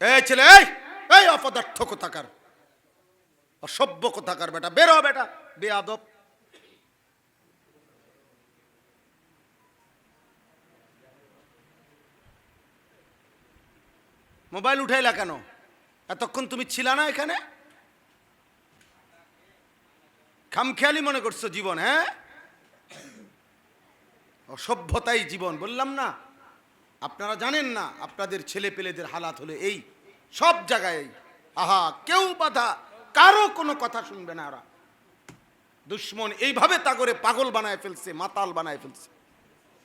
এই ছেলে, এই এই অপদার্থ কোথাকার? অসভ্য কোথাকার বেটা? বেরো বেটা, বেয়াদব। মোবাইল উঠাইলা কেন? এতক্ষণ তুমি ছিলা না এখানে? খামখেয়ালি মনে করছ জীবন হ্যাঁ? অসভ্যতাই জীবন, বললাম না? আপনারা জানেন না, আপনাদের ছেলে পেলেদের হালাত হলে এই। সব জায়গায় আহা, কেউ বাধা, কারও কোনো কথা শুনবে না ওরা। দুশ্মন এইভাবে তা করে পাগল বানায় ফেলছে, মাতাল বানায় ফেলছে,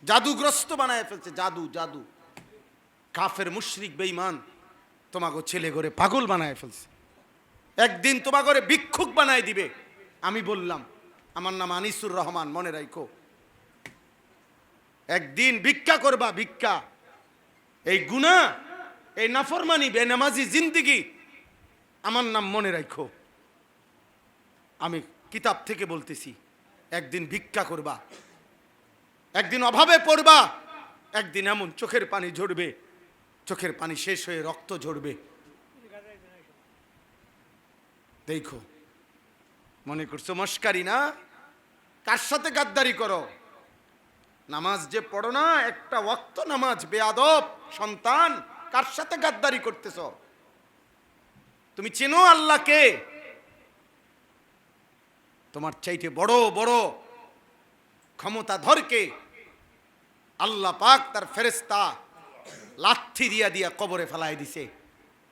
জাদুগ্রস্ত বানায় ফেলছে, জাদু জাদু। কাফের মুশরিক বেঈমান তোমাকে ছেলে করে পাগল বানায় ফেলছে। একদিন তোমা করে ভিক্ষুক বানায় দিবে। আমি বললাম, আমার নাম আনিসুর রহমান, মনে রাখো একদিন ভিক্ষা করবা, ভিক্ষা। এই গুণা এই নাফরমানি বেনামাজি জিন্দিগি, আমার নাম মনে রাখো। আমি কিতাব থেকে বলতেছি, একদিন ভিক্ষা করবা, একদিন অভাবে পড়বা, একদিন এমন চোখের পানি ঝরবে, চোখের পানি শেষ হয়ে রক্ত ঝরবে। দেখো, মনে করছ মস্কারি না? কার সাথে গাদ্দারি করো? নামাজ যে পড়ো না, একটা ওয়াক্ত নামাজ, বেয়াদব, সন্তান, কার সাথে গাদ্দারি করতেছ? তুমি চেনো আল্লাহকে? তোমার চাইতে বড় বড় ক্ষমতা ধরকে আল্লাহ পাক তার ফেরেস্তা লাথি দিয়া দিয়া কবরে ফেলাই দিছে।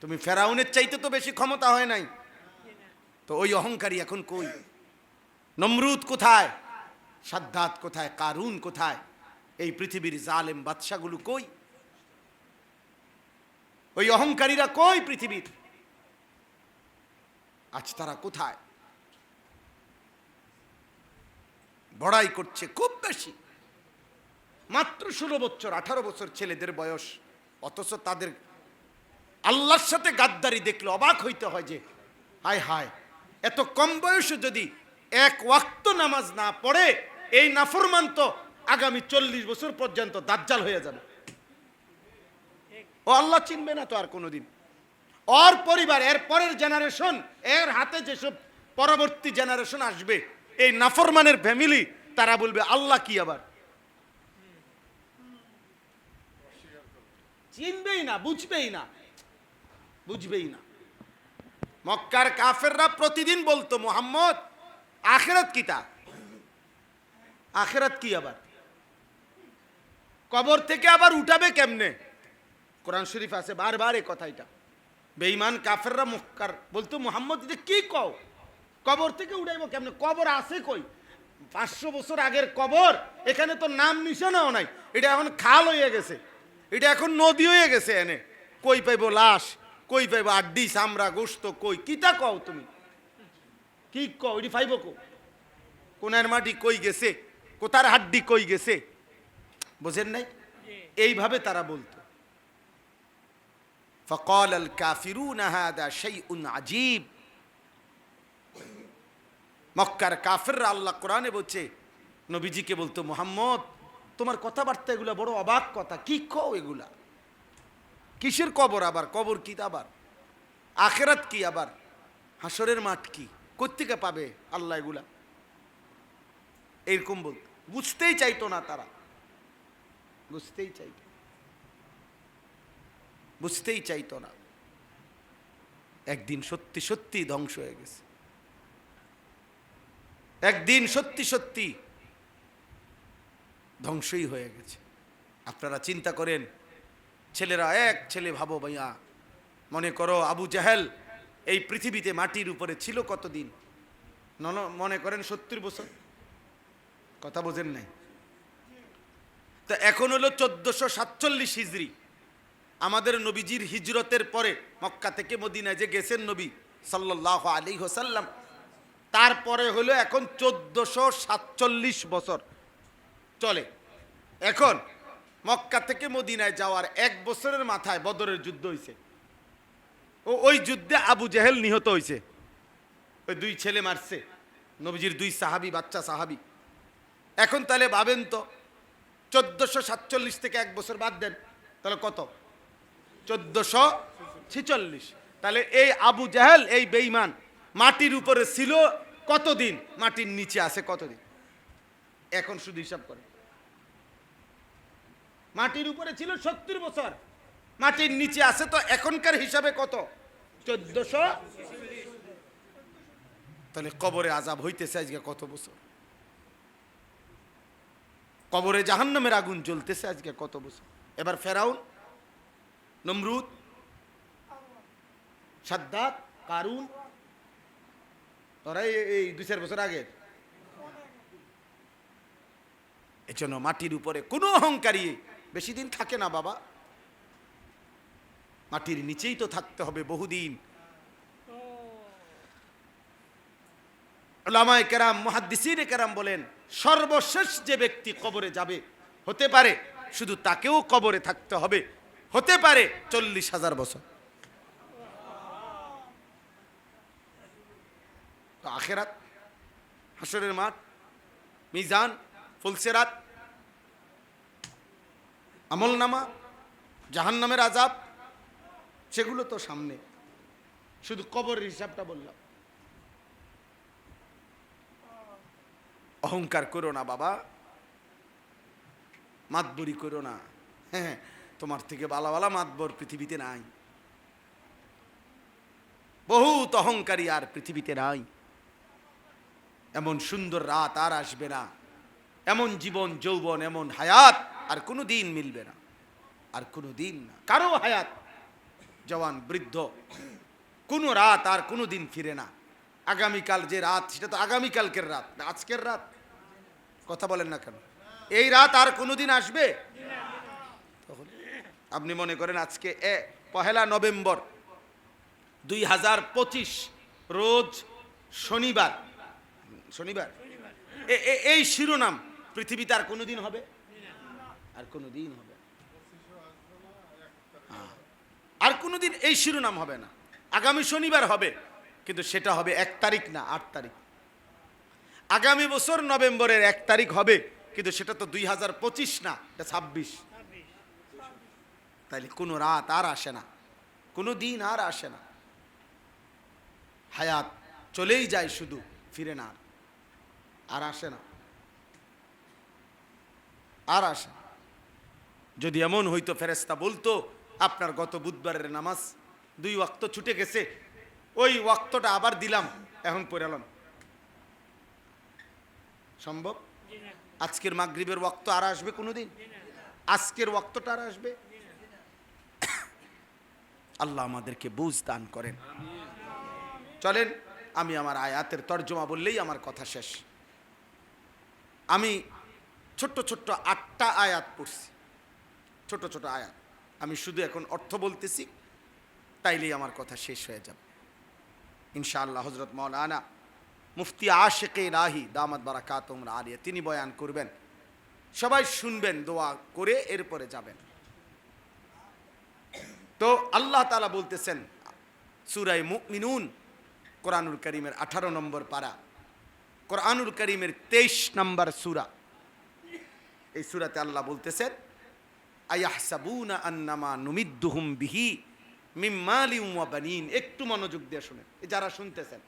তুমি ফেরাউনের চাইতে তো বেশি ক্ষমতা হয় নাই। তো ওই অহংকারী এখন কই? নমরুদ কোথায়? সাদ্দাত কোথায়? কারুন কোথায়? এই পৃথিবীর জালেম বাদশাগুলো কই? ওই অহংকারীরা কই পৃথিবীর? আজ তারা কোথায়? বড়াই করছে খুব বেশি। মাত্র ষোলো বছর, আঠারো বছর ছেলেদের বয়স। অথচ তাদের আল্লাহর সাথে গাদ্দারি দেখলে অবাক হইতে হয় যে, হায় হায়, এত কম বয়সে যদি এক ওয়াক্ত নামাজ না পড়ে, এই নাফরমান তো আগামী চল্লিশ বছর পর্যন্ত দাজ্জাল হয়ে যাবে। ও আল্লাহ চিনবে না তো আর কোনোদিন। ওর পরিবার, এর পরের জেনারেশন এর হাতে যেসব পরবর্তী জেনারেশন আসবে, এই নাফরমানের ফ্যামিলি তারা বলবে, আল্লাহ কি আবার? চিনবেই না, বুঝবেই না। বুঝবেই না। মক্কার কাফেররা প্রতিদিন বলতো, মোহাম্মদ, আখেরাত কিতা আখেরাত কি আবার? কবর থেকে আবার উঠাবে কেমনে? কোরআন শরীফ আছে, বারবার এই কথাইটা বেঈমান, কাফেররা মক্কার বলতো, মোহাম্মদ, এটা কি কও? কবর থেকে উঠাইবো কেমনে? কবর আছে কই? পাঁচশো বছর আগের কবর, এখানে তো নাম নিশানাও নাই। এটা এখন খাল হয়ে গেছে। এটা এখন নদী হয়ে গেছে এনে। কই পাইবো লাশ? কই পাইবো আড্ডি, চামড়া, গোস্ত, কই? কিতা কও তুমি? কি কও? এটি পাইব কো? কোনার মাটি কই গেছে? কোথার হাড্ডি কই গেছে? বোঝেন নাই? এইভাবে তারা বলতো। ফকল আল কাফিরু নাহাদা সেই উন আজীব মক্কার কাফিররা আল্লাহ কোরআনে বলছে, নবীজিকে বলতো, মোহাম্মদ, তোমার কথাবার্তা এগুলা বড় অবাক কথা, কি কও এগুলা? কিসের কবর আবার? কবর কি আবার? আখেরাত কি আবার? হাসরের মাঠ কি? কোত্থেকে পাবে আল্লাহ এগুলা? এরকম বলতো। বুঝতেই চাইতো না তারা। বুঝতেই চাইতো বুঝতেই চাইতো না। একদিন সত্যি সত্যি ধ্বংস হয়ে গেছে। একদিন সত্যি সত্যি ধ্বংসই হয়ে গেছে। আপনারা চিন্তা করেন, ছেলেরা এক ছেলে ভাবো ভাইয়া, মনে করো আবু জাহেল, এই পৃথিবীতে মাটির উপরে ছিল কতদিন? নন, মনে করেন সত্তর বছর? কথা বোঝেন নাই। তো এখন হলো চোদ্দশো সাতচল্লিশ হিজড়ি আমাদের নবীজির হিজরতের পরে মক্কা থেকে মদিনায় যে গেছেন নবী সাল্লাহ আলী হোসাল্লাম তারপরে হলো এখন চোদ্দশো সাতচল্লিশ বছর। চলে। এখন মক্কা থেকে মদিনায় যাওয়ার এক বছরের মাথায় বদরের যুদ্ধ হয়েছে ও ওই যুদ্ধে আবু জেহেল নিহত হয়েছে ওই দুই ছেলে মারছে। নবীজির দুই সাহাবি, বাচ্চা সাহাবি। এখন তাহলে ভাবেন তো চোদ্দশো সাতচল্লিশ থেকে এক বছর বাদ দেন, তাহলে কত? চোদ্দশো ছিচল্লিশ। তাহলে এই আবু জাহেল, এই বেইমান মাটির উপরে ছিল কতদিন? মাটির নিচে আছে কতদিন? এখন শুধু হিসাব করে মাটির উপরে ছিল সত্তর বছর, মাটির নিচে আছে তো এখনকার হিসাবে কত? চোদ্দশো তাহলে কবরে আজাব হইতেছে আজকে কত বছর? কবরে জাহান্নামের আগুন জ্বলতেছে আজকে কত বছর? এবার ফেরাউন, নমরুদ সাদ্দাত কারুন, তোরা এই- দুই চার বছর আগে এজন্য মাটির উপরে কোনো অহংকারী বেশি দিন থাকে না বাবা। মাটির নিচেই তো থাকতে হবে বহুদিন। ওলামায়ে কেরাম, মহাদ্দিসিনে কেরাম বলেন, সর্বশেষ যে ব্যক্তি কবরে যাবে, হতে পারে শুধু তাকেও কবরে থাকতে হবে, হতে পারে চল্লিশ হাজার বছর। তো আখেরাত, হাসরের মাঠ, মিজান, ফুলসেরাত আমল নামা জাহান্নামের আজাব সেগুলো তো সামনে। শুধু কবরের হিসাবটা বললাম। অহংকার করো না বাবা। মাতবরি করো না। হ্যাঁ তোমার থেকে বালা বালা মাতবর পৃথিবীতে নাই। বহুত অহংকারী আর পৃথিবীতে নাই। এমন সুন্দর রাত আর আসবে না। এমন জীবন, যৌবন, এমন হায়াত আর কোনো দিন মিলবে না। আর কোনো দিন না। কারও হায়াত? জওয়ান, বৃদ্ধ, কোনো রাত আর কোনো দিন ফিরে না। আগামীকাল যে রাত, সেটা তো আগামীকালকের রাত আজকের রাত। কথা বলেন না কেন? এই রাত আর কোনো দিন আসবে? আপনি মনে করেন আজকে, এ, পহেলা নভেম্বর দুই হাজার পঁচিশ, রোজ শনিবার। শনিবার? এই শিরোনাম পৃথিবীতে আর কোনো দিন হবে? আর কোনো দিন হবে হ্যাঁ। আর কোনো দিন এই শিরোনাম হবে না। আগামী শনিবার হবে, কিন্তু সেটা হবে এক তারিখ না আট তারিখ। আগামী বছর নভেম্বরের এক তারিখ হবে, কিন্তু সেটা তো দুই হাজার পঁচিশ না, এটা ছাব্বিশ। তাইলে কোনো রাত আর আসে না, কোনো দিন আর আসে না। হায়াত চলেই যায় শুধু, ফিরে না আর। আসে না। আর আসে যদি এমন হইতো ফেরেস্তা বলতো, আপনার গত বুধবারের নামাজ দুই ওয়াক্ত ছুটে গেছে, ওই ওয়াক্তটা আবার দিলাম, এখন পড়ালাম সম্ভব? আজকের মাগরিবের ওয়াক্ত আর আসবে কোনোদিন? আজকের ওয়াক্তটা আর আসবে? আল্লাহ আমাদেরকে বুঝ দান করেন। চলেন, আমি আমার আয়াতের তর্জমা বললেই আমার কথা শেষ। আমি ছোট্ট ছোট্ট আটটা আয়াত পড়ছি। ছোট ছোট আয়াত। আমি শুধু এখন অর্থ বলতেছি, তাইলেই আমার কথা শেষ হয়ে যাবে। ইনশাআল্লাহ হজরত মৌলানা মুফতি আশেকে রাহি দামাদ দামাত বারাকাতুম আলিয়া, তিনি বয়ান করবেন। সবাই শুনবেন, দোয়া করে এরপরে যাবেন। তো আল্লাহ তালা বলতেছেন সুরাই মুমিনুন, কোরআনুল করিমের আঠারো নম্বর পারা। কোরআনুল করিমের তেইশ নম্বর সুরা। এই সুরাতে আল্লাহ বলতেছেন, আয়াহসাবুনা আন্নামা নুমিদ্দুহুম বিহি মিম্মালি বানিন। একটু মনোযোগ দিয়ে শুনেন যারা শুনতেছেন।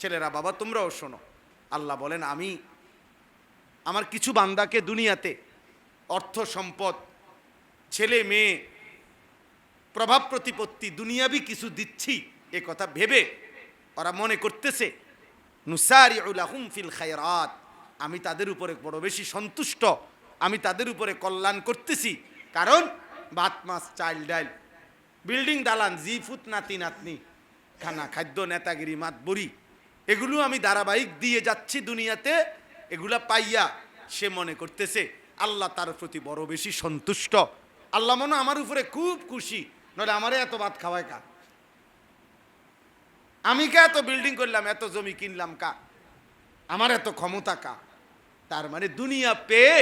ছেলেরা, বাবা, তোমরাও শোনো। আল্লাহ বলেন, আমি আমার কিছু বান্দাকে দুনিয়াতে অর্থ, সম্পদ, ছেলে, মেয়ে, প্রভাব প্রতিপত্তি, দুনিয়াবি কিছু দিচ্ছি এ কথা ভেবে ওরা মনে করতেছে নুসারি উলাহুম ফিল খায়রাত। আমি তাদের উপরে বড় বেশি সন্তুষ্ট, আমি তাদের উপরে কল্যাণ করতেছি। কারণ ভাত মাছ চাইল ডাইল বিল্ডিং দালান, জি ফুট নাতি নাতনি খানা, খাদ্য, নেতাগিরি, মাতবরি এগুলো আমি ধারাবাহিক দিয়ে যাচ্ছি দুনিয়াতে, এগুলা পাইয়া সে মনে করতেছে, আল্লাহ তার প্রতি বড় বেশি সন্তুষ্ট। আল্লাহ মনে আমার উপরে খুব খুশি, নইলে আমারে এত ভাত খাওয়ায় কা আমি কে এত বিল্ডিং করলাম, এত জমি কিনলাম কা আমার এত ক্ষমতা কা তার মানে দুনিয়া পেয়ে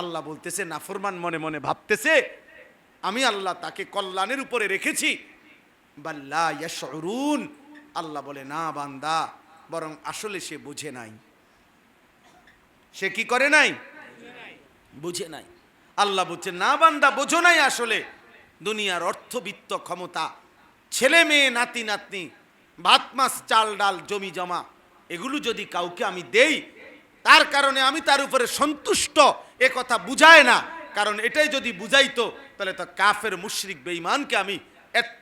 আল্লাহ বলতেছে, নাফরমান মনে মনে ভাবতেছে, আমি আল্লাহ তাকে কল্যাণের উপরে রেখেছি। বাল্লা ইয়াশউরুন, আল্লাহ বলে, না বান্দা বরং আসলে সে বুঝে নাই। সে কি করে নাই? বুঝে নাই। আল্লাহ বুঝছে না বান্দা, বোঝো নাই আসলে। দুনিয়ার অর্থবিত্ত ক্ষমতা, ছেলে মেয়ে, নাতি, নাতনি, ভাত, মাছ, চাল, ডাল, জমি জমা, এগুলো যদি কাউকে আমি দেই, তার কারণে আমি তার উপরে সন্তুষ্ট, এ কথা বুঝায় না। কারণ এটাই যদি বুঝাইতো, তাহলে তো কাফের, মুশরিক, বেঈমানকে আমি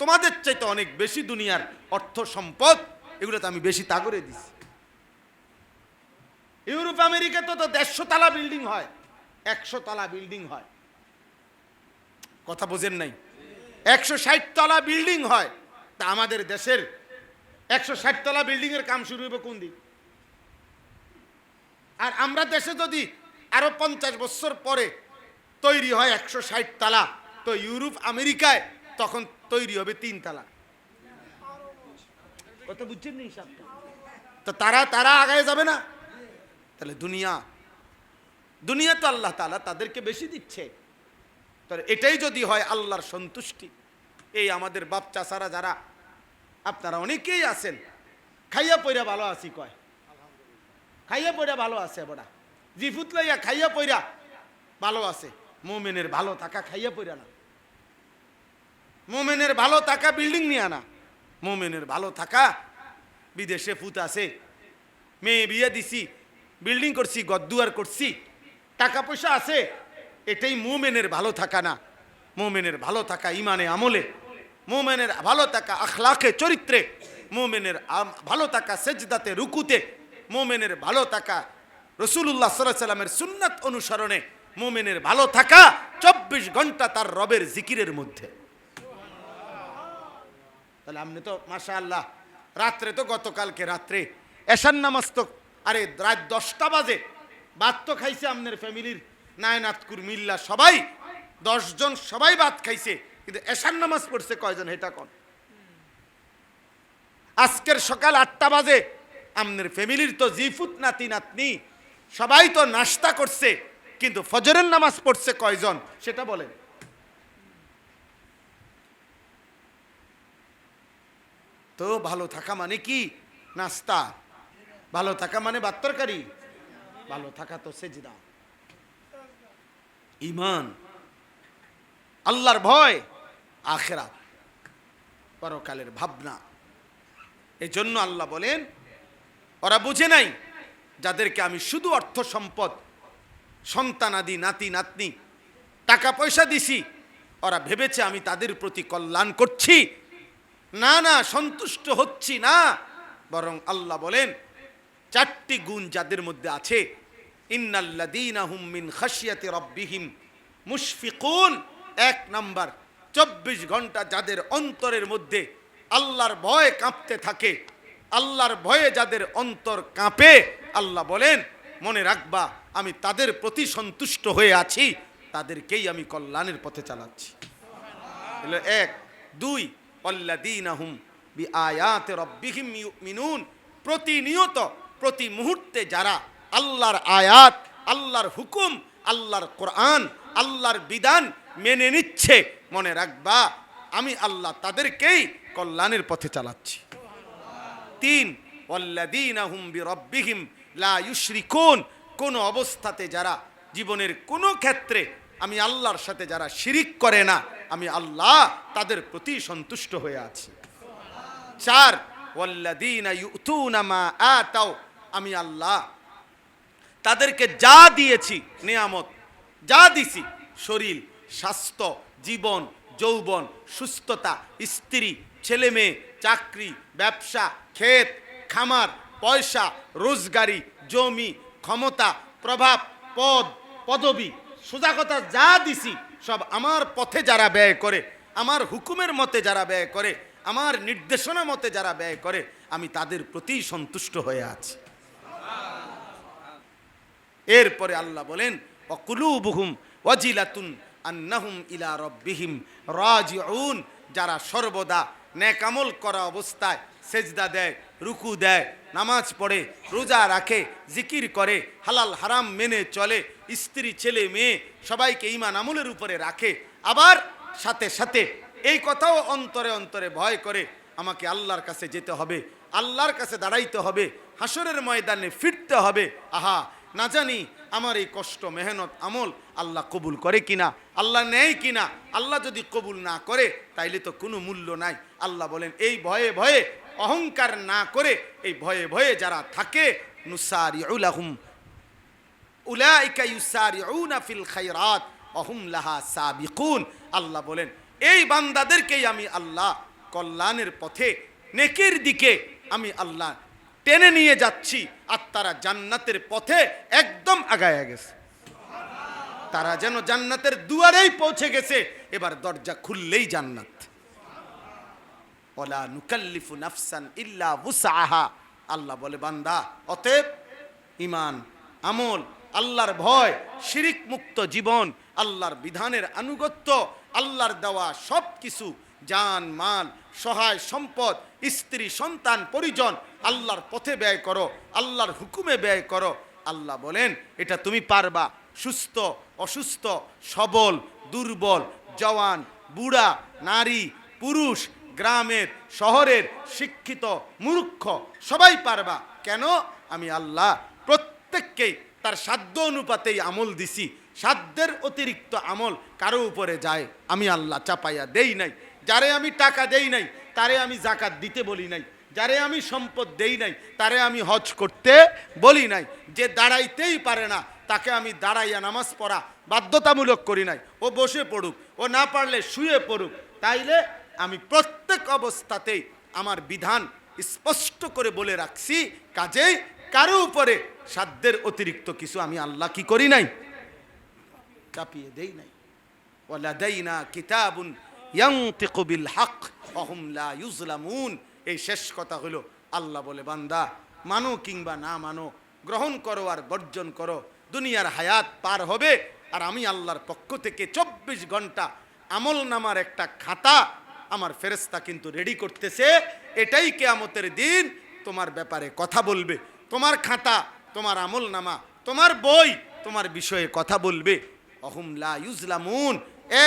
তোমাদের চাইতে অনেক বেশি দুনিয়ার অর্থ সম্পদ এগুলো তো আমি বেশি তাগরে দিছি। ইউরোপ আমেরিকাতে তো দেড়শো তালা বিল্ডিং হয়, একশো তলা বিল্ডিং হয়। কথা বোঝেন নাই? একশো ষাট তলা বিল্ডিং হয়, তা আমাদের দেশের একশো ষাট তলা বিল্ডিং এর কাম শুরু হবে কোন দিন? আর আমরা দেশে যদি আরও পঞ্চাশ বছর পরে তৈরি হয় একশো ষাট তালা, তো ইউরোপ, আমেরিকায় তখন তৈরি হবে তিন তালা। বুঝছেন তো তারা তারা আগায় যাবে না? তাহলে দুনিয়া দুনিয়া তো আল্লাহ তালা তাদেরকে বেশি দিচ্ছে। তাহলে এটাই যদি হয় আল্লাহর সন্তুষ্টি, এই আমাদের বাপ চাষারা যারা, আপনারা অনেকেই আছেন, খাইয়া পইরা ভালো আছি কয়। খাইয়া পইরা ভালো আছে বড়া। জিফুত লইয়া খাইয়া পইরা ভালো আছে। মোমেনের ভালো থাকা খাইয়া পইরা না। মোমেনের ভালো থাকা বিল্ডিং নিয়ে না মোমেনের ভালো থাকা, বিদেশে ফুত আছে। মেয়ে বিয়ে দিছি, বিল্ডিং করছি, গদ্দুয়ার করছি, টাকা পয়সা আছে, এটাই মোমেনের ভালো থাকা না। মোমেনের ভালো থাকা ইমানে আমলে, মোমেনের ভালো থাকা আখলাখে চরিত্রে, মোমেনের ভালো থাকা সেজদাতে, রুকুতে, মোমেনের ভালো থাকা রসুল্লাহ সাল্লাহ সাল্লামের সুন্নাত অনুসরণে, মোমেনের ভালো থাকা চব্বিশ ঘণ্টা তার রবের জিকিরের মধ্যে। তাহলে আপনি তো মাশা আল্লাহ রাত্রে তো গতকালকে রাত্রে এশান নামাজ তো, আরে রাত দশটা বাজে, ভাত তো খাইছে আপনার ফ্যামিলির, নায়নাতকুর মিল্লা সবাই, দশজন সবাই ভাত খাইছে, কিন্তু এশান নামাজ পড়ছে কয়জন এটা কন? আজকের সকাল আটটা বাজে, আপনার ফ্যামিলির তো জিফুত নাতি নাতনি, সবাই তো নাস্তা করছে, কিন্তু ফজরের নামাজ পড়ছে কয়জন, সেটা বলেন। তো ভালো থাকা মানে কি? নাস্তা। ভালো থাকা মানে বাত্তরকারী ভালো থাকা তো সেজদা। ইমান আল্লাহর ভয়। আখেরা পরকালের ভাবনা। এই জন্য আল্লাহ বলেন, ওরা বুঝে নাই যাদেরকে আমি শুধু অর্থ সম্পদ, সন্তান আদি, নাতি, নাতনি, টাকা পয়সা দিছি, ওরা ভেবেছে আমি তাদের প্রতি কল্যাণ করছি। না না, সন্তুষ্ট হচ্ছি না। বরং আল্লাহ বলেন, চারটি গুণ যাদের মধ্যে আছে মিন খাশিয়াতি রব্বিহিম মুশফিকুন। এক নাম্বার, চব্বিশ ঘণ্টা যাদের অন্তরের মধ্যে আল্লাহর ভয় কাঁপতে থাকে, আল্লাহর ভয়ে যাদের অন্তর কাঁপে, আল্লাহ বলেন, মনে রাখবা, আমি তাদের প্রতি সন্তুষ্ট হয়ে আছি, তাদেরকেই আমি কল্যাণের পথে চালাচ্ছি। এক, দুই অল্লাদিনাহুম বি আয়াতে রব্বিহিম ইউমিনুন। প্রতিনিয়ত, প্রতি মুহূর্তে যারা আল্লাহর আয়াত, আল্লাহর হুকুম, আল্লাহর কোরআন, আল্লাহর বিধান মেনে নিচ্ছে, মনে রাখবা, আমি আল্লাহ তাদেরকেই কল্যাণের পথে চালাচ্ছি। তিন ওয়াল্লাদিনাহুম বিরব্বিহিম লা ইউশরিকুন। কোন অবস্থাতে যারা জীবনের কোনো ক্ষেত্রে আমি আল্লাহর সাথে যারা শিরিক করে না আমি আল্লাহ তাদের প্রতি সন্তুষ্ট হয়ে আছি। চার আমি আল্লাহ তাদেরকে যা দিয়েছি, নিয়ামত, যা দিছি, শরীর, স্বাস্থ্য, জীবন, যৌবন, সুস্থতা, স্ত্রী ছেলে মেয়ে চাকরি, ব্যবসা, ক্ষেত, খামার, পয়সা, রোজগারি, জমি, ক্ষমতা, প্রভাব, পদ, পদবি, সোজা কথা যা দিছি সব আমার পথে যারা ব্যয় করে, আমার হুকুমের মতে যারা ব্যয় করে, আমার নির্দেশনা মতে যারা ব্যয় করে, আমি তাদের প্রতি সন্তুষ্ট হয়ে আছি। এরপরে আল্লাহ বলেন, অকুলুবুহুম ওয়াজিলাতুন আন্নাহুম ইলা রব্বিহিম রাজিউন। যারা সর্বদা নেকামল করা অবস্থায় সেজদা দেয়, রুকু দেয়, নামাজ পড়ে, রোজা রাখে, জিকির করে, হালাল হারাম মেনে চলে স্ত্রী ছেলে মেয়ে সবাইকে ইমান আমলের উপরে রাখে, আবার সাথে সাথে এই কথাও অন্তরে অন্তরে ভয় করে, আমাকে আল্লাহর কাছে যেতে হবে, আল্লাহর কাছে দাঁড়াইতে হবে হাসরের ময়দানে ফিরতে হবে। আহা, না জানি আমার এই কষ্ট, মেহনত, আমল আল্লাহ কবুল করে কিনা, আল্লাহ নেয় কিনা, আল্লাহ যদি কবুল না করে, তাইলে তো কোনো মূল্য নাই। আল্লাহ বলেন, এই ভয়ে ভয়ে অহংকার না করে, এই ভয়ে ভয়ে যারা থাকে নুসারি উলাহুম উলাইকা ইউসারিউনা ফিল খায়রাত, অহুম লাহা সাবিকুন। আল্লাহ বলেন, এই বান্দাদেরকেই আমি আল্লাহ কল্যাণের পথে, নেকির দিকে আমি আল্লাহ টেনে নিয়ে যাচ্ছি, আর তারা জান্নাতের পথে একদম আগায় গেছে। তারা যেন জান্নাতের দুয়ারেই পৌঁছে গেছে, এবার দরজা খুললেই জান্নাত। ওলা নুকাল্লিফু নাফসান ইল্লা বুসাহা আল্লাহ বলে, বান্দা, অতএব ইমান, আমল আল্লাহর ভয়, শিরিক মুক্ত জীবন, আল্লাহর বিধানের আনুগত্য, আল্লাহর দেওয়া সব কিছু জান, মাল, সহায়, সম্পদ, স্ত্রী, সন্তান, পরিজন, আল্লাহর পথে ব্যয় করো, আল্লাহর হুকুমে ব্যয় করো। আল্লাহ বলেন, এটা তুমি পারবা। সুস্থ, অসুস্থ, সবল, দুর্বল, জওয়ান, বুড়া, নারী, পুরুষ, গ্রামের, শহরের, শিক্ষিত, মূর্খ, সবাই পারবা। কেন? আমি আল্লাহ প্রত্যেককেই তার সাধ্য অনুপাতেই আমল দিছি। সাধ্যের অতিরিক্ত আমল কারও উপরে যায়। আমি আল্লাহ চাপাইয়া দেই নাই। যারে আমি টাকা দেই নাই, তারে আমি জাকাত দিতে বলি নাই। যারে আমি সম্পদ দেই নাই, তারে আমি হজ করতে বলি নাই। যে দাঁড়াইতেই পারে না, তাকে আমি দাঁড়াইয়া নামাজ পড়া বাধ্যতামূলক করি নাই। ও বসে পড়ুক, ও না পারলে শুয়ে পড়ুক, তাইলে আমি প্রত্যেক অবস্থাতেই আমার বিধান স্পষ্ট করে বলে রাখছি, কাজেই কারও উপরে সাধ্যের অতিরিক্ত কিছু আমি আল্লাহ কি করি নাই? চাপিয়ে দেই নাই। ওয়ালাদাইনা কিতাবুন ইয়ানতিকু বিল হক অহুম লা ইউজলামুন। এই শেষ কথা হলো, আল্লাহ বলে, বান্দা, মানো কিংবা না মানো, গ্রহণ করো আর বর্জন করো। দুনিয়ার হায়াত পার হবে, আর আমি আল্লাহর পক্ষ থেকে চব্বিশ ঘণ্টা আমল নামার একটা খাতা আমার ফেরেস্তা কিন্তু রেডি করতেছে। এটাই কেয়ামতের দিন তোমার ব্যাপারে কথা বলবে। তোমার খাতা, তোমার আমল নামা তোমার বই, তোমার বিষয়ে কথা বলবে। অহুম লা ইউজলামুন,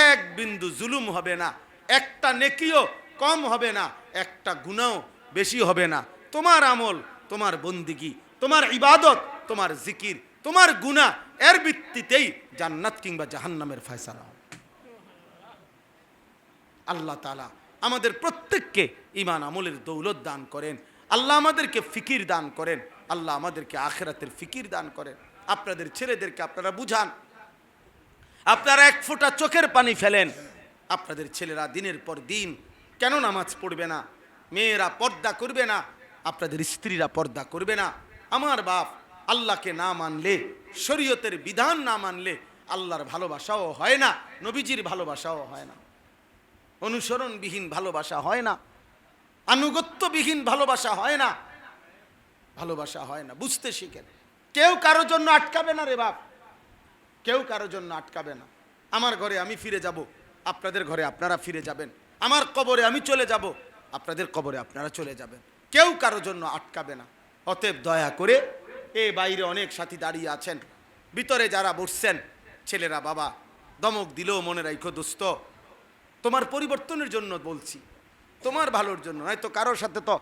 এক বিন্দু জুলুম হবে না, একটা নেকিও কম হবে না, একটা গুণাও বেশি হবে না। তোমার আমল, তোমার বন্দিগি, তোমার ইবাদত, তোমার জিকির, তোমার গুণা এর ভিত্তিতেই জান্নাত কিংবা জাহান্নামের ফয়সালা হবে। আল্লাহ তালা আমাদের প্রত্যেককে ইমান আমলের দৌলত দান করেন। আল্লাহ আমাদেরকে ফিকির দান করেন। আল্লাহ আমাদেরকে আখেরাতের ফিকির দান করেন। আপনাদের ছেলেদেরকে আপনারা বুঝান। আপনারা এক ফোঁটা চোখের পানি ফেলেন। আপনাদের ছেলেরা দিনের পর দিন কেন নামাজ পড়বে না? মেয়েরা পর্দা করবে না? আপনাদের স্ত্রীরা পর্দা করবে না? আমার বাপ আল্লাহকে না মানলে, শরীয়তের বিধান না মানলে আল্লাহর ভালোবাসাও হয় না, নবীজির ভালোবাসাও হয় না। অনুসরণবিহীন ভালোবাসা হয় না। আনুগত্যবিহীন ভালোবাসা হয় না। ভালোবাসা হয় না, বুঝতে শিখেন কেউ কারোর জন্য আটকাবে না রে বাপ। কেউ কারোর জন্য আটকাবে না। আমার ঘরে আমি ফিরে যাব, আপনাদের ঘরে আপনারা ফিরে যাবেন। আমার কবরে আমি চলে যাব, আপনাদের কবরে আপনারা চলে যাবেন। কেউ কারোর জন্য আটকাবে না। অতএব দয়া করে এ বাইরে অনেক সাথী দাঁড়িয়ে আছেন। ভিতরে যারা বসছেন, ছেলেরা বাবা, দমক দিলেও মনে রাখো দোস্ত, তোমার পরিবর্তনের জন্য বলছি, তোমার ভালোর জন্য। নয়তো কারোর সাথে তো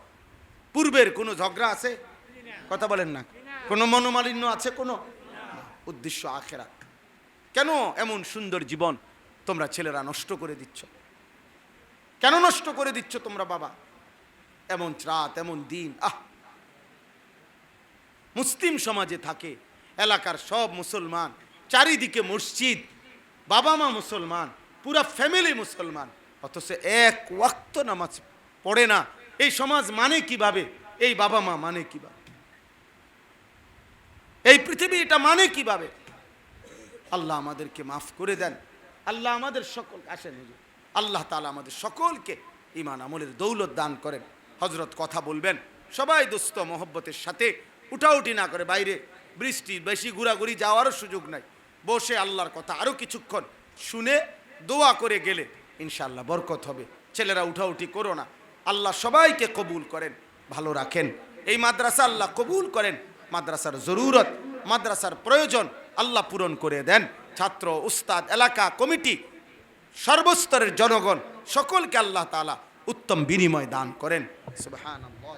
পূর্বের কোনো ঝগড়া আছে? কথা বলেন না। কোনো মনোমালিন্য আছে? কোনো? উদ্দেশ্য আখেরা কেন এমন সুন্দর জীবন তোমরা ছেলেরা নষ্ট করে দিচ্ছ? কেন নষ্ট করে দিচ্ছ তোমরা বাবা? এমন রাত, এমন দিন, আহ! মুসলিম সমাজে থাকে, এলাকার সব মুসলমান, চারিদিকে মসজিদ, বাবা মা মুসলমান, পুরা ফ্যামিলি মুসলমান, অথচ এক ওয়াক্ত নামাজ পড়ে না। এই সমাজ মানে কীভাবে? এই বাবা মা মানে কীভাবে? এই পৃথিবী এটা মানে কীভাবে? আল্লাহ আমাদেরকে মাফ করে দেন। আল্লাহ আমাদের সকল আসেন আল্লাহ তালা আমাদের সকলকে ইমান আমলের দৌলত দান করেন। হজরত কথা বলবেন, সবাই দুস্থ মহব্বতের সাথে উঠাউটি না করে বাইরে। বৃষ্টি বেশি ঘোরাঘুরি যাওয়ারও সুযোগ নাই। বসে আল্লাহর কথা আরও কিছুক্ষণ শুনে দোয়া করে গেলে ইনশাআল্লাহ বরকত হবে। ছেলেরা উঠাউটি করো না। আল্লাহ সবাইকে কবুল করেন, ভালো রাখেন। এই মাদ্রাসা আল্লাহ কবুল করেন। মাদ্রাসার জরুরত, মাদ্রাসার প্রয়োজন, আল্লাহ পূরণ করে দেন। ছাত্র, উস্তাদ, এলাকা, কমিটি, সর্বস্তরের জনগণ, সকলকে আল্লাহ তালা উত্তম বিনিময় দান করেন। সুবহানাল্লাহ।